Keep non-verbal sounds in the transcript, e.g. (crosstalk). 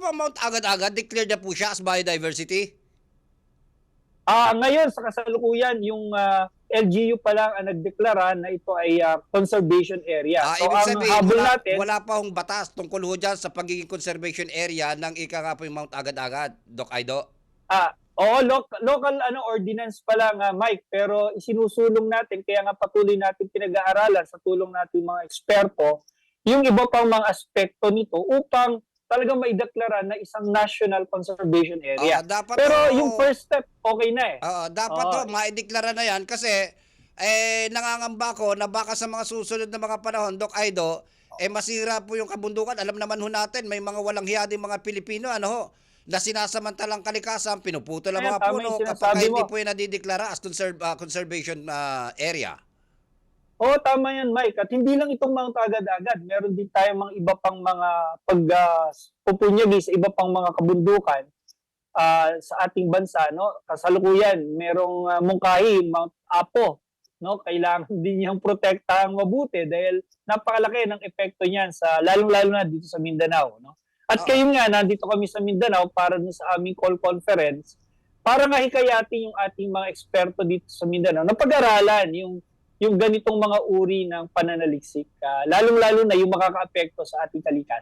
ba Mount agad-agad declare na po siya as biodiversity? Ah, ngayon sa kasalukuyan yung ah, LGU pa lang ang nagdeklara na ito ay ah, conservation area. Ah, so ibig ang sabihin, habol wala, natin, wala pa hong batas tungkol ho dyan sa pagiging conservation area ng ika nga po yung Mount agad-agad, Doc Aido. ah, oo, local, local ano ordinance pa lang ah, Mike, pero isinusulong natin kaya nga patuloy natin pinag-aaralan sa tulong natin mga eksperto yung iba pang mga aspekto nito upang talagang maideklara na isang national conservation area. Ah, dapat pero ho- yung first step okay na eh. Oo, dapat Oo. ho, maideklara na yan kasi eh, nangangamba ko na baka sa mga susunod na mga panahon, Doc Aido, eh masira po yung kabundukan. Alam naman ho natin, may mga walang hiya din mga Pilipino, ano ho, na sinasamantalang kalikasan, pinuputol ang Ayan, mga puno yung kapag hindi po yan nadideklara as conserv- ah, conservation ah, area. Oo, tama yan, Mike. At hindi lang itong mga agad-agad. Meron din tayong mga iba pang mga pag uh, sa iba pang mga kabundukan ah, sa ating bansa. No? Kasalukuyan, merong uh, mungkahi, Mount Apo. No? Kailangan (laughs) din niyang protektahan mabuti dahil napakalaki ng epekto niyan sa lalong-lalo na dito sa Mindanao. No? At kayo nga, nandito kami sa Mindanao para sa aming call conference para nga hikayatin yung ating mga eksperto dito sa Mindanao na pag-aralan yung yung ganitong mga uri ng pananaliksik, ah, lalong-lalo na yung makakaapekto sa ating kalikasan.